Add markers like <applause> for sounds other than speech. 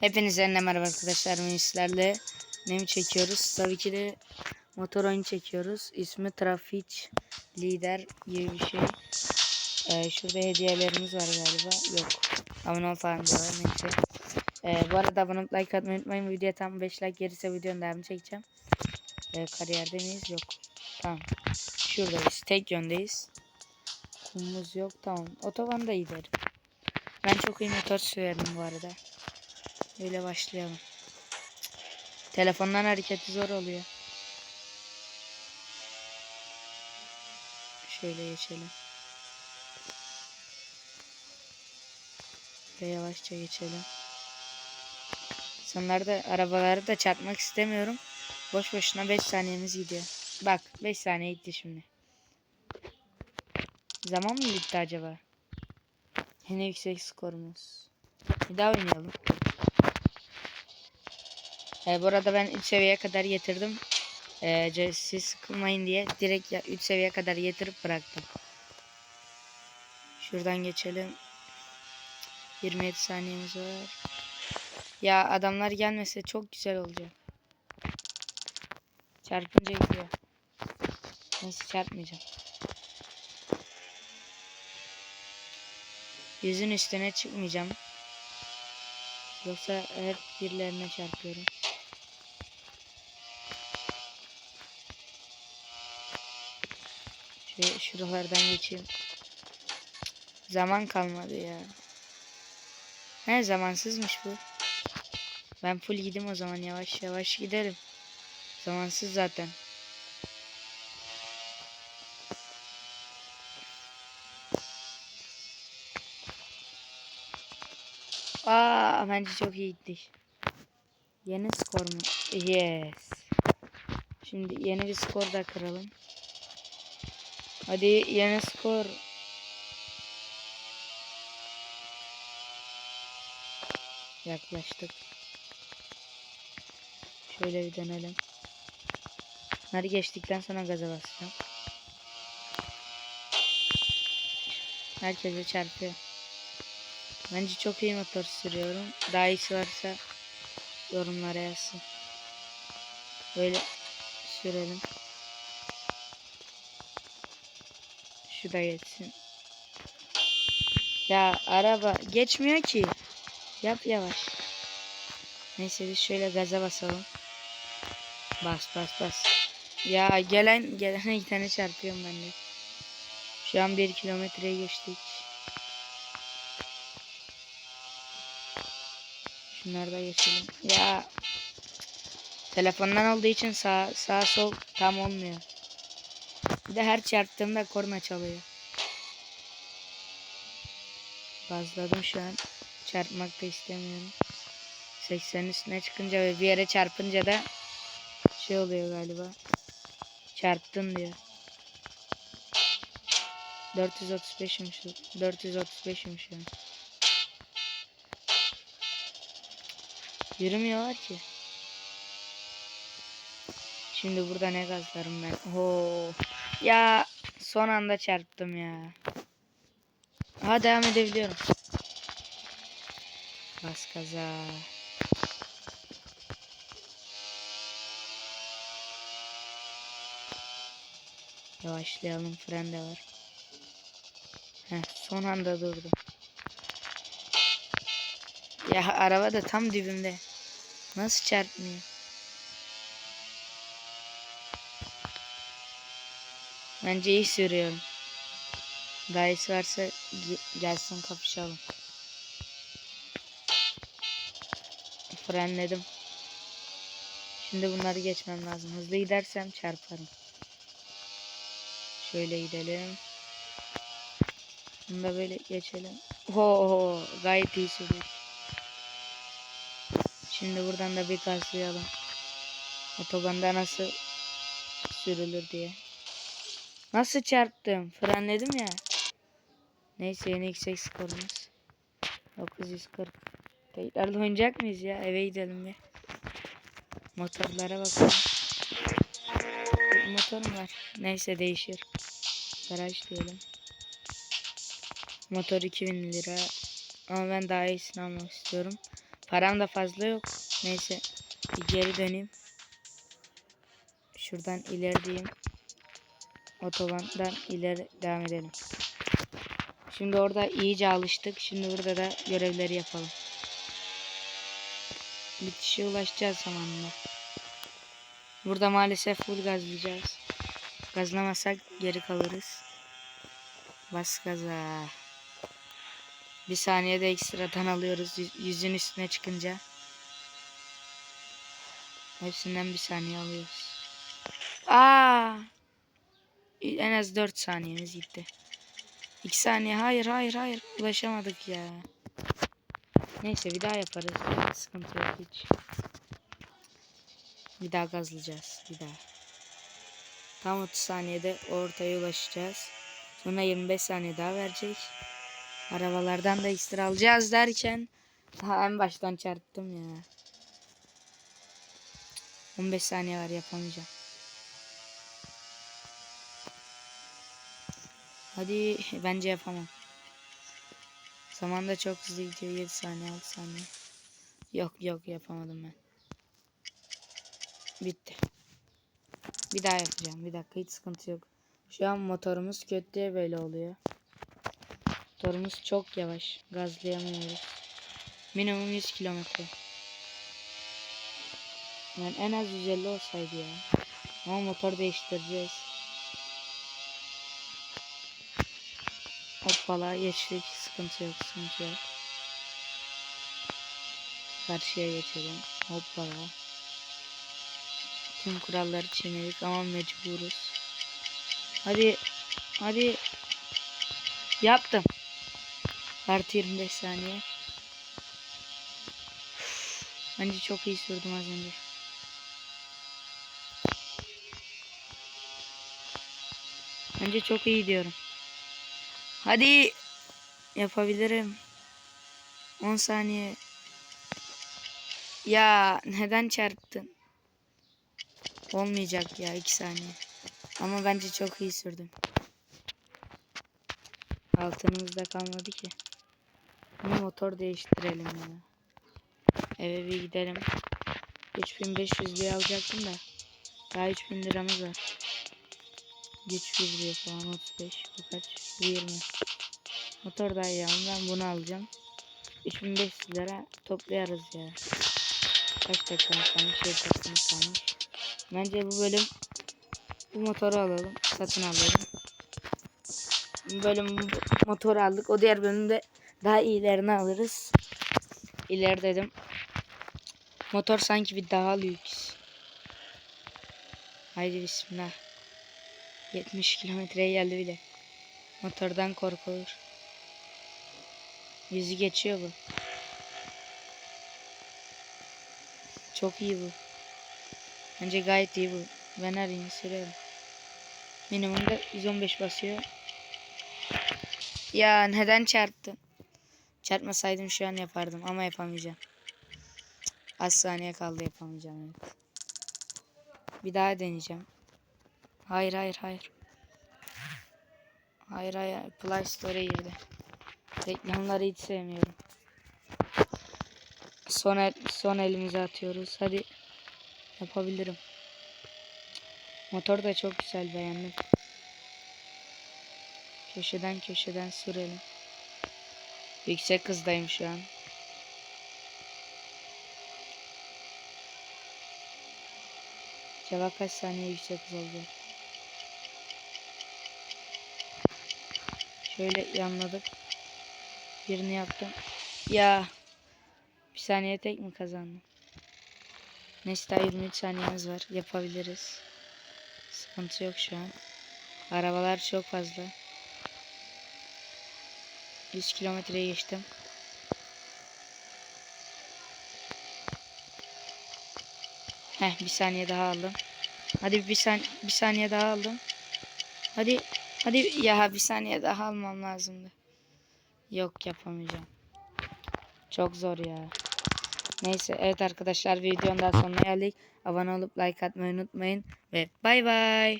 Hepinize merhaba arkadaşlar. Bugün sizlerle ne çekiyoruz? Tabii ki de motor oyunu çekiyoruz. İsmi Trafik Lider gibi bir şey. Ee, şurada hediyelerimiz var galiba. Yok. Abone ol falan diyorlar. Neyse. Ee, bu arada abone olup like atmayı unutmayın. Video tam 5 like gelirse videonun devamını çekeceğim. Ee, kariyerde miyiz? Yok. Tamam. Şuradayız. Tek yöndeyiz. Kumumuz yok. Tamam. Otobanda giderim. Ben çok iyi motor sürerim bu arada. Öyle başlayalım. Telefondan hareketi zor oluyor. Şöyle geçelim. Ve yavaşça geçelim. Sonlarda arabaları da çarpmak istemiyorum. Boş boşuna 5 saniyemiz gidiyor. Bak 5 saniye gitti şimdi. Zaman mı bitti acaba? Yine yüksek skorumuz. Bir daha oynayalım. E, bu arada ben 3 seviyeye kadar getirdim. E, siz sıkılmayın diye direkt 3 seviyeye kadar getirip bıraktım. Şuradan geçelim. 27 saniyemiz var. Ya adamlar gelmese çok güzel olacak. Çarpınca gidiyor. Neyse çarpmayacağım. Yüzün üstüne çıkmayacağım. Yoksa hep birilerine çarpıyorum. Şöyle şuralardan geçeyim. Zaman kalmadı ya. He zamansızmış bu. Ben full gidim o zaman yavaş yavaş giderim. Zamansız zaten. Aa bence çok iyi gittik. Yeni skor mu? Yes. Şimdi yeni bir skor da kıralım. Hadi yeni skor. Yaklaştık. Şöyle bir dönelim. Bunları geçtikten sonra gaza basacağım. Herkese çarpıyor. Bence çok iyi motor sürüyorum. Daha iyisi varsa yorumlara yazsın. Böyle sürelim. Şu da geçsin. Ya araba geçmiyor ki. Yap yavaş. Neyse biz şöyle gaza basalım. Bas bas bas. Ya gelen gelen <laughs> iki tane çarpıyorum ben de. Şu an bir kilometreye geçtik. Şunları da geçelim. Ya telefondan olduğu için sağ sağ sol tam olmuyor. Bir de her çarptığımda korna çalıyor. Gazladım şu an. Çarpmak da istemiyorum. 80 üstüne çıkınca ve bir yere çarpınca da şey oluyor galiba. Çarptın diyor. 435'miş. 435'miş şu an. Yürümüyorlar ki. Şimdi burada ne gazlarım ben. Oo. Ya son anda çarptım ya. Ha devam edebiliyorum. Bas kaza. Yavaşlayalım fren de var. Heh, son anda durdum. Ya araba da tam dibimde. Nasıl çarpmıyor? Bence iyi sürüyorum. İyisi varsa ge- gelsin kapışalım. Frenledim. Şimdi bunları geçmem lazım. Hızlı gidersem çarparım. Şöyle gidelim. Bunu da böyle geçelim. Ho, gayet iyi sürüyor. Şimdi buradan da bir gazlayalım. Otobanda nasıl sürülür diye. Nasıl çarptım? Frenledim ya. Neyse yeni yüksek skorumuz. 940. Tekrar oynayacak mıyız ya? Eve gidelim bir. Motorlara bakalım. Bir motorum var. Neyse değişir. Garaj diyelim. Motor 2000 lira. Ama ben daha iyisini almak istiyorum. Param da fazla yok. Neyse bir geri döneyim. Şuradan ilerideyim. Otobandan ileri devam edelim. Şimdi orada iyice alıştık. Şimdi burada da görevleri yapalım. Bitişe ulaşacağız zamanla. Burada maalesef full gazlayacağız. Gazlamazsak geri kalırız. Bas gaza. Bir saniyede ekstradan alıyoruz yüz- yüzün üstüne çıkınca. Hepsinden bir saniye alıyoruz. Aa! En az 4 saniyemiz gitti. 2 saniye. Hayır hayır hayır. Ulaşamadık ya. Neyse bir daha yaparız. ya, Sıkıntı yok hiç. Bir daha gazlayacağız. Bir daha. Tam 30 saniyede ortaya ulaşacağız. Sonra 25 saniye daha verecek. Arabalardan da ekstra alacağız derken daha en baştan çarptım ya. 15 saniye var yapamayacağım. Hadi bence yapamam. Zaman da çok hızlı gidiyor 7 saniye 6 saniye. Yok yok yapamadım ben. Bitti. Bir daha yapacağım. Bir dakika hiç sıkıntı yok. Şu an motorumuz kötü diye böyle oluyor. Motorumuz çok yavaş. Gazlayamıyoruz. Minimum 100 kilometre. Yani en az 150 olsaydı ya. Ama motor değiştireceğiz. Hoppala geçtik. Sıkıntı yok, sıkıntı yok. Karşıya geçelim. Hoppala. Tüm kuralları çiğnedik ama mecburuz. Hadi. Hadi. Yaptım. Artı 25 saniye. Bence çok iyi sürdüm az önce. Bence çok iyi diyorum. Hadi. Yapabilirim. 10 saniye. Ya neden çarptın? Olmayacak ya 2 saniye. Ama bence çok iyi sürdüm. Altınımızda kalmadı ki. Bir motor değiştirelim ya. Eve bir gidelim. 3500 liraya alacaktım da. Daha 3000 liramız var. Güç 1 diyor falan 35. Bu kaç? Bu 20. Motor iyi ama ben bunu alacağım. 3500 lira toplayarız ya. Kaç dakikamız kalmış? 7 dakikamız kalmış. Bence bu bölüm bu motoru alalım. Satın alalım. Bu bölüm bu motoru aldık. O diğer bölümde daha iyilerini alırız. İleri dedim. Motor sanki bir daha lüks. Haydi bismillah. 70 kilometreye geldi bile. Motordan korkulur. Yüzü geçiyor bu. Çok iyi bu. Bence gayet iyi bu. Ben her yeni sürerim. Minimumda 115 basıyor. Ya neden çarptın? Çarpmasaydım şu an yapardım ama yapamayacağım. Az saniye kaldı yapamayacağım evet. Bir daha deneyeceğim. Hayır hayır hayır. Hayır hayır Play Store'a girdi. Reklamları hiç sevmiyorum. Son, el, son elimize atıyoruz. Hadi yapabilirim. Motor da çok güzel beğendim. Köşeden köşeden sürelim. Yüksek hızdayım şu an. Acaba kaç saniye yüksek hız olacak? Şöyle yanladık. Birini yaptım. Ya. Bir saniye tek mi kazandım? Neyse daha 23 saniyemiz var. Yapabiliriz. Sıkıntı yok şu an. Arabalar çok fazla. 100 kilometreye geçtim. Heh bir saniye daha aldım. Hadi bir, san bir saniye daha aldım. Hadi hadi ya bir saniye daha almam lazımdı. Yok yapamayacağım. Çok zor ya. Neyse evet arkadaşlar videonun daha sonuna geldik. Abone olup like atmayı unutmayın. Ve bay bay.